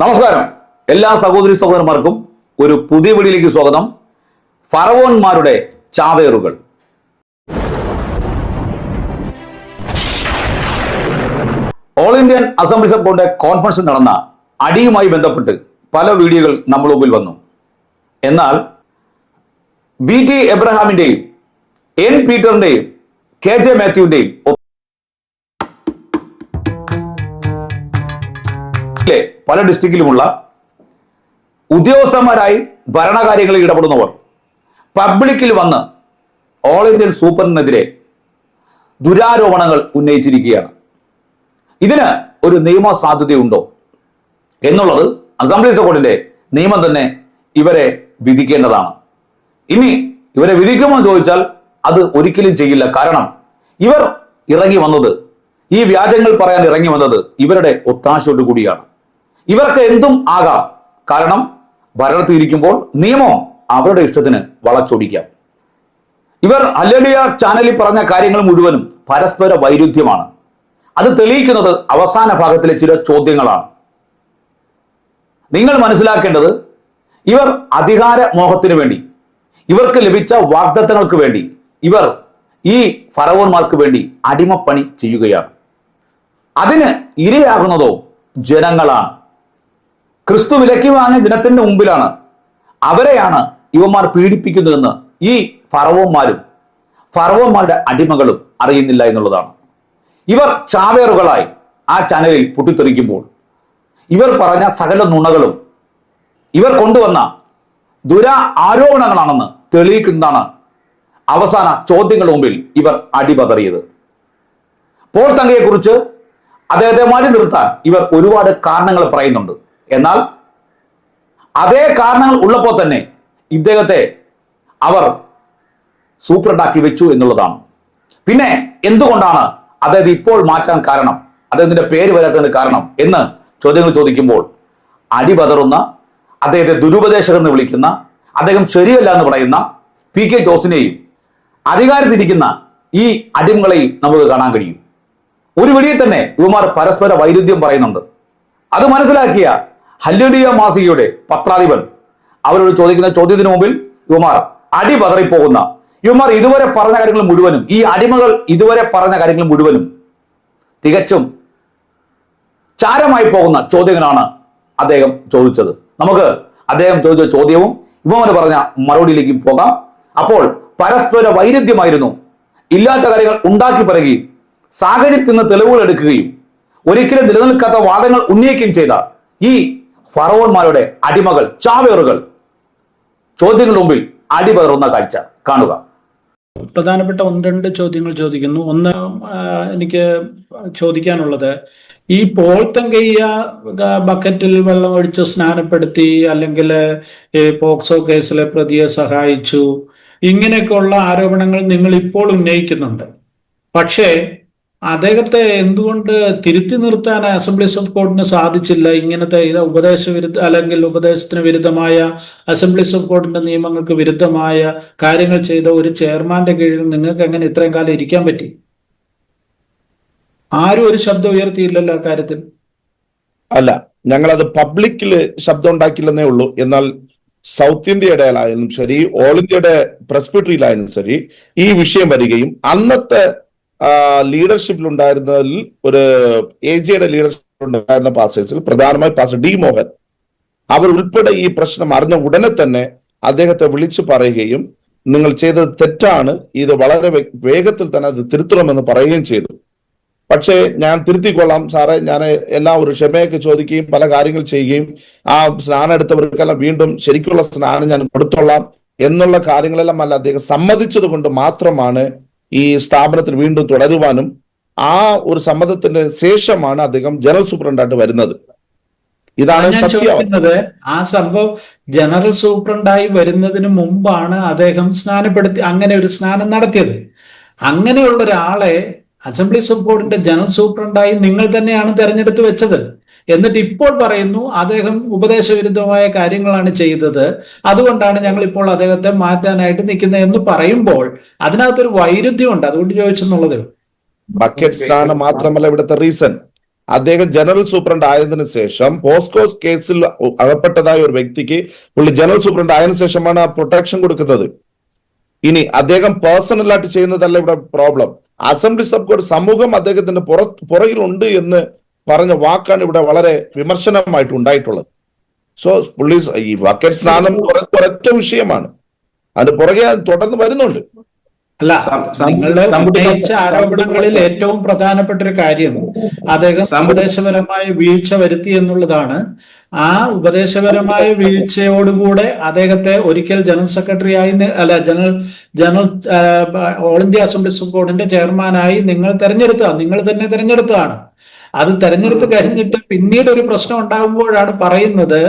നമസ്കാരം. എല്ലാ സഹോദരി സഹോദരന്മാർക്കും ഒരു പുതിയ വീഡിയോയിലേക്ക് സ്വാഗതം. ഫറവോന്മാരുടെ ചാവേറുകൾ. All Indian assembly support conference നടന്ന അടിയുമായി ബന്ധപ്പെട്ട് പല വീഡിയോകൾ നമ്മൾ മുമ്പിൽ വന്നു. എന്നാൽ വി ടി എബ്രഹാമിന്റെയും എൻ പീറ്ററിന്റെയും കെ ജെ മാത്യുവിന്റെയും ലെ പല ഡിസ്ട്രിക്റ്റിലുമുള്ള ഉദ്യോഗസ്ഥന്മാരായി ഭരണകാര്യങ്ങളിൽ ഇടപെടുന്നവർ. പബ്ലിക്കിൽ വന്ന് ഓൾ ഇന്ത്യൻ സൂപ്പറിനെതിരെ ദുരാരോപണങ്ങൾ ഉന്നയിച്ചിരിക്കുകയാണ്. ഇതിന് ഒരു നിയമ സാധ്യതയുണ്ടോ എന്നുള്ളത് അസംബ്ലി സപ്പോർട്ടിന്റെ നിയമം തന്നെ ഇവരെ വിധിക്കേണ്ടതാണ്. ഇനി ഇവരെ വിധിക്കുമോ ചോദിച്ചാൽ അത് ഒരിക്കലും ചെയ്യില്ല. കാരണം ഇവർ ഇറങ്ങി വന്നത് ഈ വ്യാജങ്ങൾ പറയാൻ ഇറങ്ങി വന്നത് ഇവരുടെ ഒത്താശയോട് കൂടിയാണ്. ഇവർക്ക് എന്തും ആകാം. കാരണം ഭരണത്തിരിക്കുമ്പോൾ നിയമം അവരുടെ ഇഷ്ടത്തിന് വളച്ചൊടിക്കാം. ഇവർ അല്ലലിയ ചാനലിൽ പറഞ്ഞ കാര്യങ്ങൾ മുഴുവനും പരസ്പര വൈരുദ്ധ്യമാണ്. അത് തെളിയിക്കുന്നത് അവസാന ഭാഗത്തിലെ ചില ചോദ്യങ്ങളാണ്. നിങ്ങൾ മനസ്സിലാക്കേണ്ടത് ഇവർ അധികാര മോഹത്തിനു വേണ്ടി ഇവർക്ക് ലഭിച്ച വാഗ്ദത്തങ്ങൾക്ക് വേണ്ടി ഇവർ ഈ ഫറവോന്മാർക്ക് വേണ്ടി അടിമപ്പണി ചെയ്യുകയാണ്. അതിന് ഇരയാകുന്നതോ ജനങ്ങളാണ്. ക്രിസ്തു വിലക്കി വാങ്ങിയ ജനത്തിന്റെ മുമ്പിലാണ് അവരെയാണ് ഇവന്മാർ പീഡിപ്പിക്കുന്നതെന്ന് ഈ ഫറവന്മാരും ഫറവന്മാരുടെ അടിമകളും അറിയുന്നില്ല എന്നുള്ളതാണ്. ഇവർ ചാവേറുകളായി ആ ചാനലിൽ പൊട്ടിത്തെറിക്കുമ്പോൾ ഇവർ പറഞ്ഞ സകല നുണകളും ഇവർ കൊണ്ടുവന്ന ദുരാ ആരോപണങ്ങളാണെന്ന് തെളിയിക്കുന്നതാണ് അവസാന ചോദ്യങ്ങളുടെ മുമ്പിൽ ഇവർ അടിപതറിയത്. പോൾ തങ്കയെക്കുറിച്ച് അദ്ദേഹത്തെ മാറ്റി നിർത്താൻ ഇവർ ഒരുപാട് കാരണങ്ങൾ പറയുന്നുണ്ട്. എന്നാൽ അതേ കാരണങ്ങൾ ഉള്ളപ്പോൾ തന്നെ ഇദ്ദേഹത്തെ അവർ സൂപ്രണ്ടാക്കി വെച്ചു എന്നുള്ളതാണ്. പിന്നെ എന്തുകൊണ്ടാണ് അദ്ദേഹത്തെ ഇപ്പോൾ മാറ്റാൻ കാരണം അദ്ദേഹത്തിന്റെ പേര് വരാത്തതിന് കാരണം എന്ന് ചോദ്യങ്ങൾ ചോദിക്കുമ്പോൾ അടി അടിപതറുന്ന അദ്ദേഹത്തെ ദുരുപദേശകർ എന്ന് വിളിക്കുന്ന അദ്ദേഹം ശരിയല്ല എന്ന് പറയുന്ന പി കെ ജോസിനെയും അധികാരത്തിരിക്കുന്ന ഈ അടിമകളെയും നമുക്ക് കാണാൻ കഴിയും. ഒരു വിളിയിൽ തന്നെ ഇവമാർ പരസ്പര വൈരുദ്ധ്യം പറയുന്നുണ്ട്. അത് മനസ്സിലാക്കിയ ഹല്ലുലിയ മാസികയുടെ പത്രാധിപൻ. അവരോട് ചോദിക്കുന്ന ചോദ്യത്തിന് മുമ്പിൽ യുമാർ അടി പതറിപ്പോകുന്ന യുമാർ ഇതുവരെ പറഞ്ഞ കാര്യങ്ങൾ മുഴുവനും ഈ അടിമകൾ ഇതുവരെ പറഞ്ഞ കാര്യങ്ങൾ മുഴുവനും തികച്ചും ചാരമായി പോകുന്ന ചോദ്യങ്ങളാണ് അദ്ദേഹം ചോദിച്ചത്. നമുക്ക് അദ്ദേഹം ചോദിച്ച ചോദ്യവും ഇവന് പറഞ്ഞ മറുപടിയിലേക്ക് പോകാം. അപ്പോൾ പരസ്പര വൈരുദ്ധ്യമായിരുന്നു. ഇല്ലാത്ത കാര്യങ്ങൾ ഉണ്ടാക്കി പറയുകയും സാഹചര്യത്തിൽ നിന്ന് തെളിവുകൾ എടുക്കുകയും ഒരിക്കലും നിലനിൽക്കാത്ത വാദങ്ങൾ ഉന്നയിക്കുകയും ചെയ്ത ഈ ഫറവോന്മാരുടെ അടിമകൾ ചാവേറുകൾ. ചോദ്യങ്ങളുടെ മുമ്പിൽ അടിപതറുന്ന കാഴ്ച. കാണുക. പ്രധാനപ്പെട്ട ഒന്ന് രണ്ട് ചോദ്യങ്ങൾ ചോദിക്കുന്നു. ഒന്ന് എനിക്ക് ചോദിക്കാനുള്ളത് ഈ പോൾ തങ്കയ്യ ബക്കറ്റിൽ വെള്ളം ഒഴിച്ച് സ്നാനപ്പെടുത്തി അല്ലെങ്കിൽ പോക്സോ കേസിലെ പ്രതിയെ സഹായിച്ചു ഇങ്ങനെയൊക്കെയുള്ള ആരോപണങ്ങൾ നിങ്ങൾ ഇപ്പോൾ ഉന്നയിക്കുന്നുണ്ട്. പക്ഷേ അദ്ദേഹത്തെ എന്തുകൊണ്ട് തിരുത്തി നിർത്താൻ അസംബ്ലീസ് ഓഫ് കോർട്ടിന് സാധിച്ചില്ല? ഇങ്ങനത്തെ ഉപദേശ വിരുദ്ധ അല്ലെങ്കിൽ ഉപദേശത്തിന് വിരുദ്ധമായ അസംബ്ലീസ് ഓഫ് കോർട്ടിന്റെ നിയമങ്ങൾക്ക് വിരുദ്ധമായ കാര്യങ്ങൾ ചെയ്ത ഒരു ചെയർമാന്റെ കീഴിൽ നിങ്ങൾക്ക് എങ്ങനെ ഇത്രയും കാലം ഇരിക്കാൻ പറ്റി? ആരും ഒരു ശബ്ദം ഉയർത്തിയില്ലല്ലോ ആ കാര്യത്തിൽ. അല്ല ഞങ്ങളത് പബ്ലിക്കിൽ ശബ്ദം ഉണ്ടാക്കില്ലെന്നേ ഉള്ളൂ. എന്നാൽ സൗത്ത് ഇന്ത്യയുടെ ആയാലും ശരി ഓൾ ഇന്ത്യയുടെ പ്രസ്പിറ്ററിയിലായാലും ശരി ഈ വിഷയം വരികയും അന്നത്തെ ലീഡർഷിപ്പിൽ ഉണ്ടായിരുന്നതിൽ ഒരു എ ജിയുടെ ലീഡർഷിപ്പിൽ ഉണ്ടായിരുന്ന പാസ്റ്റേഴ്സിൽ പ്രധാനമായി പാസ്റ്റർ ഡി മോഹൻ. അവർ ഉൾപ്പെടെ ഈ പ്രശ്നം അറിഞ്ഞ ഉടനെ തന്നെ അദ്ദേഹത്തെ വിളിച്ചു പറയുകയും നിങ്ങൾ ചെയ്തത് തെറ്റാണ് ഇത് വളരെ വേഗത്തിൽ തന്നെ അത് തിരുത്തണമെന്ന് പറയുകയും ചെയ്തു. പക്ഷേ ഞാൻ തിരുത്തിക്കൊള്ളാം സാറേ ഞാൻ എല്ലാം ഒരു ക്ഷമയൊക്കെ ചോദിക്കുകയും പല കാര്യങ്ങൾ ചെയ്യുകയും ആ സ്നാനം എടുത്തവർക്കെല്ലാം വീണ്ടും ശരിക്കുള്ള സ്നാനം ഞാൻ കൊടുത്തോളാം എന്നുള്ള കാര്യങ്ങളെല്ലാം അല്ല അദ്ദേഹം സമ്മതിച്ചത് കൊണ്ട് മാത്രമാണ് ഈ സ്ഥാപനത്തിൽ വീണ്ടും തുടരുവാനും ആ ഒരു സമ്മതത്തിന് ശേഷമാണ് അദ്ദേഹം ജനറൽ സൂപ്രണ്ടായിട്ട് വരുന്നത്. ഇതാണ് ചോദിക്കുന്നത് ആ സംഭവം ജനറൽ സൂപ്രണ്ടായി വരുന്നതിന് മുമ്പാണ് അദ്ദേഹം സ്നാനപ്പെടുത്തി അങ്ങനെ ഒരു സ്നാനം നടത്തിയത്. അങ്ങനെയുള്ള ഒരാളെ അസംബ്ലീസ് ഓഫ് ബോർഡിന്റെ ജനറൽ സൂപ്രണ്ടായി നിങ്ങൾ തന്നെയാണ് തെരഞ്ഞെടുത്ത് വെച്ചത്. എന്നിട്ട് ഇപ്പോൾ പറയുന്നു അദ്ദേഹം ഉപദേശവിരുദ്ധമായ കാര്യങ്ങളാണ് ചെയ്തത്. അതുകൊണ്ടാണ് ഞങ്ങൾ ഇപ്പോൾ അദ്ദേഹത്തെ മാറ്റാനായിട്ട് നിൽക്കുന്നത് എന്ന് പറയുമ്പോൾ അതിനകത്തൊരു വൈരുദ്ധ്യമുണ്ട്. അതുകൊണ്ട് ചോദിച്ചെന്നുള്ളതേ ബക്കറ്റ് സ്ഥാനം മാത്രമല്ല ഇവിടുത്തെ റീസൺ. അദ്ദേഹം ജനറൽ സൂപ്രണ്ട് ആയതിനു ശേഷം പോസ്കോസ് കേസിൽ അകപ്പെട്ടതായ ഒരു വ്യക്തിക്ക് പുള്ളി ജനറൽ സൂപ്രണ്ട് ആയതിനു ശേഷമാണ് ആ പ്രൊട്ടക്ഷൻ കൊടുക്കുന്നത്. ഇനി അദ്ദേഹം പേഴ്സണലായിട്ട് ചെയ്യുന്നതല്ല ഇവിടെ പ്രോബ്ലം അസംബ്ലി സബ് ഒരു സമൂഹം അദ്ദേഹത്തിന്റെ പുറ പുറകിലുണ്ട് എന്ന് പറഞ്ഞ വാക്കാണ് ഇവിടെ വളരെ വിമർശനമായിട്ട് ഉണ്ടായിട്ടുള്ളത്. സോ പുള്ളി ഈ വക്കറ്റ് സ്നാനം ഒര- ഒരൊറ്റ വിഷയമാണ്. അതിന് പുറകെ അത് തുടർന്ന് വരുന്നുണ്ട്. അല്ല നിങ്ങളുടെ ഉന്നയിച്ച ആരോപണങ്ങളിൽ ഏറ്റവും പ്രധാനപ്പെട്ട ഒരു കാര്യം അദ്ദേഹം ഉപദേശപരമായ വീഴ്ച വരുത്തി എന്നുള്ളതാണ്. ആ ഉപദേശപരമായ വീഴ്ചയോടുകൂടെ അദ്ദേഹത്തെ ഒരിക്കൽ ജനറൽ സെക്രട്ടറി ആയി നി- അല്ല general general all India assembly ബോർഡിന്റെ ചെയർമാനായി നിങ്ങൾ തെരഞ്ഞെടുത്തതാണ്. നിങ്ങൾ തന്നെ തെരഞ്ഞെടുത്തതാണ്. അത് തെരഞ്ഞെടുപ്പ് കഴിഞ്ഞിട്ട് പിന്നീട് ഒരു പ്രശ്നം ഉണ്ടാകുമ്പോഴാണ് പറയുന്നത്.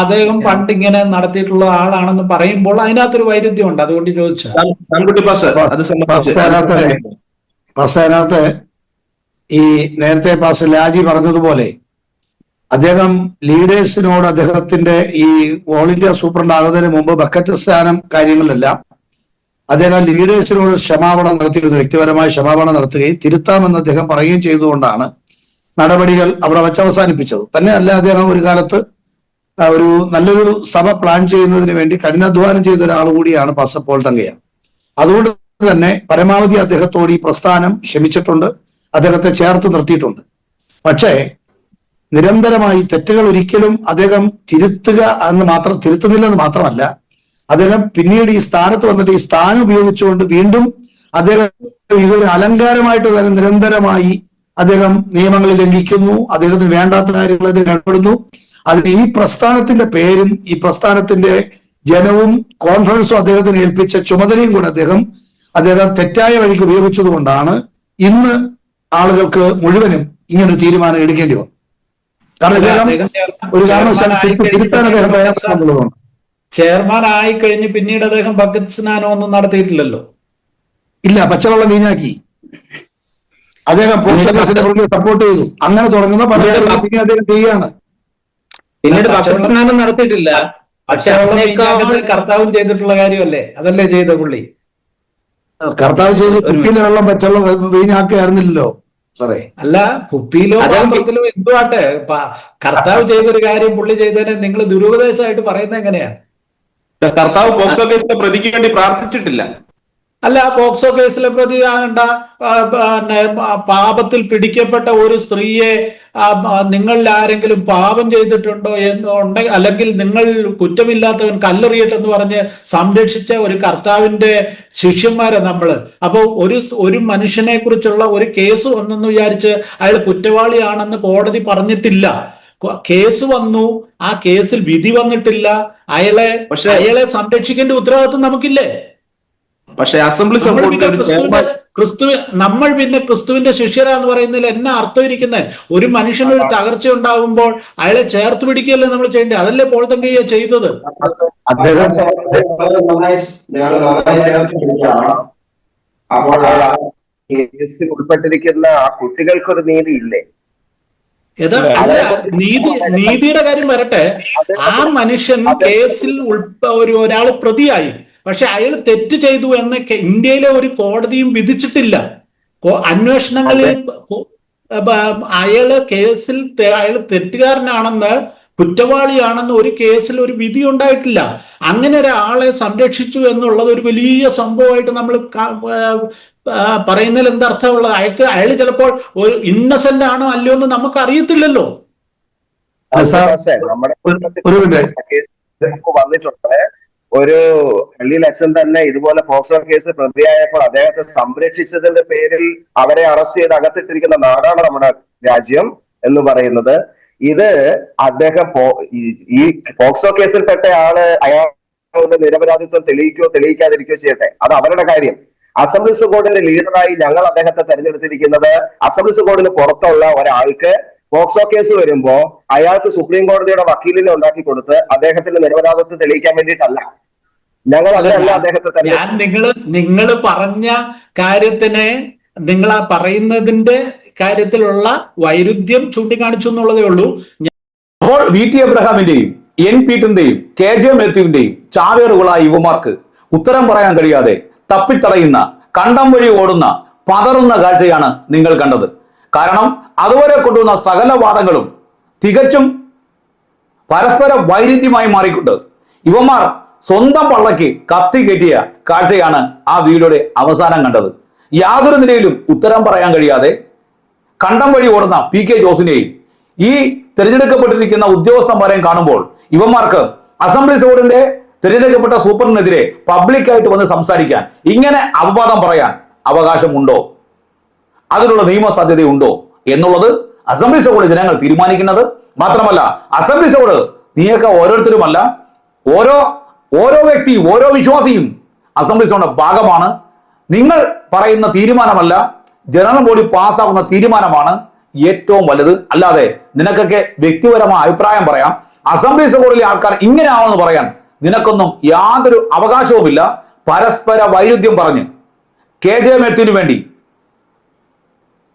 അദ്ദേഹം പണ്ട് ഇങ്ങനെ നടത്തിയിട്ടുള്ള ആളാണെന്ന് പറയുമ്പോൾ അതിനകത്തൊരു വൈരുദ്ധ്യമുണ്ട്. അതുകൊണ്ട് ചോദിച്ചു അത് അതിനകത്ത് ഈ നേരത്തെ പാസ് ലാജി പറഞ്ഞതുപോലെ അദ്ദേഹം ലീഡേഴ്സിനോട് അദ്ദേഹത്തിന്റെ ഈ ഓൾ ഇന്ത്യ സൂപ്രണ്ട് ആകുന്നതിന് മുമ്പ് ബക്കറ്റ് സ്ഥാനം കാര്യങ്ങളിലെല്ലാം അദ്ദേഹം ലീഡേഴ്സിനോട് ക്ഷമാപണം നടത്തിയിരുന്നു. വ്യക്തിപരമായ ക്ഷമാപണം നടത്തുകയും തിരുത്താമെന്ന് അദ്ദേഹം പറയുകയും ചെയ്തുകൊണ്ടാണ് നടപടികൾ അവിടെ വച്ച് അവസാനിപ്പിച്ചത്. തന്നെയല്ല അദ്ദേഹം ഒരു കാലത്ത് ഒരു നല്ലൊരു സഭ പ്ലാൻ ചെയ്യുന്നതിന് വേണ്ടി കഠിനാധ്വാനം ചെയ്ത ഒരാൾ കൂടിയാണ് പാസ്റ്റർ പോൾ തങ്കയ്യ അതുകൊണ്ട് തന്നെ പരമാവധി അദ്ദേഹത്തോട് ഈ പ്രസ്ഥാനം ക്ഷമിച്ചിട്ടുണ്ട്. അദ്ദേഹത്തെ ചേർത്ത് നിർത്തിയിട്ടുണ്ട്. പക്ഷേ നിരന്തരമായി തെറ്റുകൾ ഒരിക്കലും അദ്ദേഹം തിരുത്തുക എന്ന് മാത്രം തിരുത്തുന്നില്ലെന്ന് മാത്രമല്ല അദ്ദേഹം പിന്നീട് ഈ സ്ഥാനത്ത് വന്നിട്ട് ഈ സ്ഥാനം ഉപയോഗിച്ചുകൊണ്ട് വീണ്ടും അദ്ദേഹം ഇതൊരു അലങ്കാരമായിട്ട് തന്നെ നിരന്തരമായി അദ്ദേഹം നിയമങ്ങൾ ലംഘിക്കുന്നു അദ്ദേഹത്തിന് വേണ്ടാത്ത കാര്യങ്ങൾ അദ്ദേഹം ഇടപെടുന്നു. അതിന് ഈ പ്രസ്ഥാനത്തിന്റെ പേരും ഈ പ്രസ്ഥാനത്തിന്റെ ജനവും കോൺഫറൻസും അദ്ദേഹത്തിന് ഏൽപ്പിച്ച ചുമതലയും കൂടെ അദ്ദേഹം അദ്ദേഹം തെറ്റായ വഴിക്ക് ഉപയോഗിച്ചതുകൊണ്ടാണ് ഇന്ന് ആളുകൾക്ക് മുഴുവനും ഇങ്ങനൊരു തീരുമാനം എടുക്കേണ്ടി വന്നു കാരണം അദ്ദേഹം ചെയർമാൻ- ഒരു കാരണവശാലും ആയി തിരുത്താൻ അദ്ദേഹം ചെയർമാൻ ആയി കഴിഞ്ഞ് പിന്നീട് അദ്ദേഹം ഭഗത് സ്നാനം ഒന്നും നടത്തിയിട്ടില്ലല്ലോ. ഇല്ല പച്ചവെള്ളം വീഞ്ഞാക്കി. അദ്ദേഹം പോസ്റ്റേഴ്സിന്റെ പുറകെ സപ്പോർട്ട് ചെയ്തു. അങ്ങനെ തുടങ്ങുന്ന പല അദ്ദേഹം ചെയ്യുകയാണ്. പിന്നീട് ഭക്ഷണം നടത്തിയിട്ടില്ല. കർത്താവും ചെയ്തിട്ടുള്ള കാര്യമല്ലേ? അതല്ലേ ചെയ്ത പുള്ളി? കർത്താവ് ചെയ്ത് കുപ്പിയിലെ വെള്ളം പച്ചവെള്ളം വീഞ്ഞാക്കായിരുന്നില്ലല്ലോ സാറേ അല്ല കുപ്പിയിലോ പാത്രത്തിലോ എന്തുവാട്ടെ കർത്താവ് ചെയ്തൊരു കാര്യം പുള്ളി ചെയ്തതിനെ നിങ്ങൾ ദുരുപദേശമായിട്ട് പറയുന്നത് എങ്ങനെയാ? കർത്താവ് പോക്സോ കേസിലെ പ്രതിക്ക് വേണ്ടി പ്രാർത്ഥിച്ചിട്ടില്ല. അല്ല പോക്സോ കേസിലെ പ്രതി ആകണ്ട പിന്നെ, പാപത്തിൽ പിടിക്കപ്പെട്ട ഒരു സ്ത്രീയെ നിങ്ങളിൽ ആരെങ്കിലും പാപം ചെയ്തിട്ടുണ്ടോ എന്ന് അല്ലെങ്കിൽ നിങ്ങൾ കുറ്റമില്ലാത്തവൻ കല്ലെറിയട്ടെന്ന് പറഞ്ഞ് സംരക്ഷിച്ച ഒരു കർത്താവിന്റെ ശിഷ്യന്മാരെ നമ്മൾ അപ്പോൾ ഒരു ഒരു മനുഷ്യനെ കുറിച്ചുള്ള ഒരു കേസ് വന്നെന്ന് വിചാരിച്ച് അയാൾ കുറ്റവാളിയാണെന്ന് കോടതി പറഞ്ഞിട്ടില്ല. കേസ് വന്നു ആ കേസിൽ വിധി വന്നിട്ടില്ല. അയാളെ അയാളെ സംരക്ഷിക്കേണ്ട ഉത്തരവാദിത്വം നമുക്കില്ലേ? പക്ഷെ അസംബ്ലി ക്രിസ്തു നമ്മൾ പിന്നെ ക്രിസ്തുവിന്റെ ശിഷ്യരാന്ന് പറയുന്നതിൽ എന്നാ അർത്ഥം ഇരിക്കുന്നത് ഒരു മനുഷ്യന് ഒരു തകർച്ച ഉണ്ടാകുമ്പോൾ അയാളെ ചേർത്ത് പിടിക്കുകയല്ലേ നമ്മൾ ചെയ്യേണ്ടത്? അതല്ലേ പോൾ തങ്കയ്യ ചെയ്തത്. അപ്പോൾ ഉൾപ്പെട്ടിരിക്കുന്ന ആ കുട്ടികൾക്കൊരു നീതി ഇല്ലേ? അല്ല നീതി നീതിയുടെ കാര്യം വരട്ടെ. ആ മനുഷ്യൻ കേസിൽ ഉൾപ്പ ഒരു ഒരാൾ പ്രതിയായി. പക്ഷെ അയാൾ തെറ്റ് ചെയ്തു എന്ന് ഇന്ത്യയിലെ ഒരു കോടതിയും വിധിച്ചിട്ടില്ല. അന്വേഷണങ്ങളിൽ അയാൾ കേസിൽ അയാൾ തെറ്റുകാരനാണെന്ന് കുറ്റവാളിയാണെന്ന് ഒരു കേസിൽ ഒരു വിധി ഉണ്ടായിട്ടില്ല. അങ്ങനെ ഒരാളെ സംരക്ഷിച്ചു എന്നുള്ളത് ഒരു വലിയ സംഭവമായിട്ട് നമ്മൾ പറയുന്നതിൽ എന്തർത്ഥമുള്ളത് അയാൾക്ക് അയാൾ ചിലപ്പോൾ ഒരു ഇന്നസെന്റ് ആണോ അല്ലയോ എന്ന് നമുക്ക് അറിയത്തില്ലല്ലോ വന്നിട്ടുണ്ട്. ഒരു പള്ളിയിൽ അച്ഛൻ തന്നെ ഇതുപോലെ പോസ്റ്റർ കേസ് പ്രതിയായപ്പോൾ അദ്ദേഹത്തെ സംരക്ഷിച്ചതിന്റെ പേരിൽ അവരെ അറസ്റ്റ് ചെയ്ത് അകത്തിട്ടിരിക്കുന്ന നാടാണ് നമ്മുടെ രാജ്യം എന്ന് പറയുന്നത്. ഇത് അദ്ദേഹം ഈ- ഈ പോക്സോ കേസിൽപ്പെട്ട ആൾ അയാളുടെ നിരപരാധിത്വം തെളിയിക്കുകയോ തെളിയിക്കാതിരിക്കുകയോ ചെയ്യട്ടെ? അത് അവരുടെ കാര്യം. അസംബ്ലി ബോർഡിന്റെ ലീഡറായി ഞങ്ങൾ അദ്ദേഹത്തെ തെരഞ്ഞെടുത്തിരിക്കുന്നത്. അസംബ്ലി ബോർഡിന് പുറത്തുള്ള ഒരാൾക്ക് പോക്സോ കേസ് വരുമ്പോ അയാൾക്ക് സുപ്രീം കോടതിയുടെ വക്കീലിനെ ഉണ്ടാക്കി കൊടുത്ത് അദ്ദേഹത്തിന്റെ നിരപരാധത്വം തെളിയിക്കാൻ വേണ്ടിയിട്ടല്ല. ഞങ്ങൾ അതിനല്ല അദ്ദേഹത്തെ ഞാൻ നിങ്ങൾ നിങ്ങൾ പറഞ്ഞ കാര്യത്തിനെ നിങ്ങൾ ആ പറയുന്നതിന്റെ കാര്യത്തിലുള്ള വൈരുദ്ധ്യം ചൂണ്ടിക്കാണിച്ചു എന്നുള്ളതേ ഉള്ളൂ. അപ്പോൾ വി ടി എബ്രഹാമിന്റെയും എൻ പീറ്റിന്റെയും കെ ജെ മാത്യുവിന്റെയും ചാവേറുകളായ യുവമാർക്ക് ഉത്തരം പറയാൻ കഴിയാതെ തപ്പിത്തടയുന്ന കണ്ടം വഴി ഓടുന്ന പതറുന്ന കാഴ്ചയാണ് നിങ്ങൾ കണ്ടത്. കാരണം അതുവരെ കൊണ്ടുവന്ന സകല വാദങ്ങളും തികച്ചും പരസ്പര വൈരുദ്ധ്യമായി മാറിക്കൊണ്ട് ഇവന്മാർ സ്വന്തം പള്ളയ്ക്ക് കത്തി കയറ്റിയ കാഴ്ചയാണ് ആ വീഡിയോയുടെ അവസാനം കണ്ടത്. യാതൊരു നിലയിലും ഉത്തരം പറയാൻ കഴിയാതെ കണ്ടം വഴി ഓടുന്ന പി കെ ജോസിനെയും ഈ തിരഞ്ഞെടുക്കപ്പെട്ടിരിക്കുന്ന ഉദ്യോഗസ്ഥന്മാരെയും കാണുമ്പോൾ ഇവന്മാർക്ക് അസംബ്ലി സോഡിന്റെ തിരഞ്ഞെടുക്കപ്പെട്ട സൂപ്പറിനെതിരെ പബ്ലിക്കായിട്ട് വന്ന് സംസാരിക്കാൻ ഇങ്ങനെ അപവാദം പറയാൻ അവകാശമുണ്ടോ? അതിനുള്ള നിയമസാധ്യതയുണ്ടോ എന്നുള്ളത് അസംബ്ലി സഭയുടെ ജനങ്ങൾ തീരുമാനിക്കുന്നത് മാത്രമല്ല അസംബ്ലി സഭയോട് നീയൊക്കെ ഓരോരുത്തരുമല്ല ഓരോ ഓരോ വ്യക്തിയും ഓരോ വിശ്വാസിയും അസംബ്ലി സഭയുടെ ഭാഗമാണ്. നിങ്ങൾ പറയുന്ന തീരുമാനമല്ല ജനറൽ ബോഡി പാസ്സാകുന്ന തീരുമാനമാണ് ഏറ്റവും വലുത്. അല്ലാതെ നിനക്കൊക്കെ വ്യക്തിപരമായ അഭിപ്രായം പറയാം. അസംബ്ലി സഭയിലെ ആൾക്കാർ ഇങ്ങനെ ആവുമെന്ന് പറയാൻ നിനക്കൊന്നും യാതൊരു അവകാശവുമില്ല. പരസ്പര വൈരുദ്ധ്യം പറഞ്ഞ്. കെ ജെ മെത്തിനു വേണ്ടി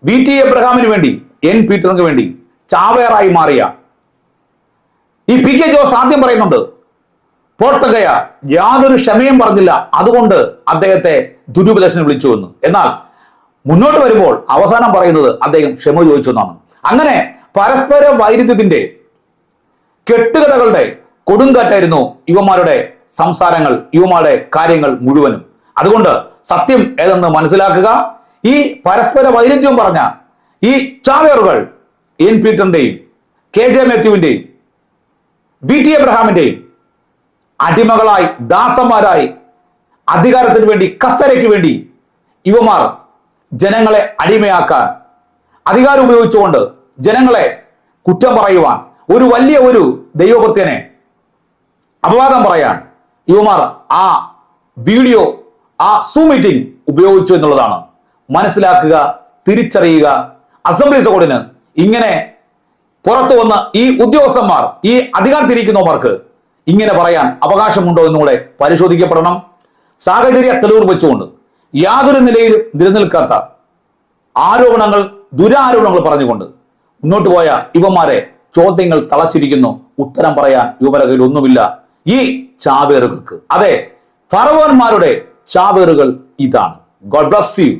വി ടി എബ്രഹാമിന് വേണ്ടി എൻ പീറ്ററിന് വേണ്ടി ചാവേറായി മാറിയ. ഈ പി കെ ജോസ് ആദ്യം പറയുന്നുണ്ട് പോർത്തകയ യാതൊരു ക്ഷമയും പറഞ്ഞില്ല. അതുകൊണ്ട് അദ്ദേഹത്തെ ദുരുപദേശത്തിന് വിളിച്ചു എന്ന്. എന്നാൽ മുന്നോട്ട് വരുമ്പോൾ അവസാനം പറയുന്നത് അദ്ദേഹം ക്ഷമ ചോദിച്ചു എന്നാണ്. അങ്ങനെ പരസ്പര വൈരുദ്ധ്യത്തിന്റെ കെട്ടുകഥകളുടെ കൊടുങ്കാറ്റായിരുന്നു യുവമാരുടെ സംസാരങ്ങൾ യുവമാരുടെ കാര്യങ്ങൾ മുഴുവനും. അതുകൊണ്ട് സത്യം ഏതെന്ന് മനസ്സിലാക്കുക. ഈ പരസ്പര വൈരുദ്ധ്യം പറഞ്ഞ ഈ ചാവേറുകൾ എൻ പീറ്ററിന്റെയും കെ ജെ മാത്യുവിന്റെയും വി ടി എബ്രഹാമിന്റെയും അടിമകളായി ദാസന്മാരായി അധികാരത്തിന് വേണ്ടി കസരയ്ക്ക് വേണ്ടി യുവമാർ ജനങ്ങളെ അടിമയാക്കാൻ അധികാരം ഉപയോഗിച്ചുകൊണ്ട് ജനങ്ങളെ കുറ്റം പറയുവാൻ ഒരു വലിയ ഒരു ദൈവഭക്തനെ അപവാദം പറയാൻ യുവമാർ ആ വീഡിയോ ആ സൂ മീറ്റിംഗ് ഉപയോഗിച്ചു എന്നുള്ളതാണ്. മനസ്സിലാക്കുക തിരിച്ചറിയുക അസംബ്ലി സോഡിന് ഇങ്ങനെ പുറത്തു വന്ന ഈ ഉദ്യോഗസ്ഥന്മാർ ഈ അധികാരത്തിരിക്കുന്നവർക്ക് ഇങ്ങനെ പറയാൻ അവകാശമുണ്ടോ എന്നുകൂടെ പരിശോധിക്കപ്പെടണം. സാഹചര്യ തെളിവ് വെച്ചുകൊണ്ട് യാതൊരു നിലയിലും നിലനിൽക്കാത്ത ആരോപണങ്ങൾ ദുരാരോപണങ്ങൾ പറഞ്ഞുകൊണ്ട് മുന്നോട്ട് പോയ ഇവന്മാരെ ചോദ്യങ്ങൾ തളച്ചിരിക്കുന്നു. ഉത്തരം പറയാൻ യുവരകയിൽ ഒന്നുമില്ല. ഈ ചാവേറുകൾക്ക്. അതെ ഫറവന്മാരുടെ ചാവേറുകൾ ഇതാണ്. God bless you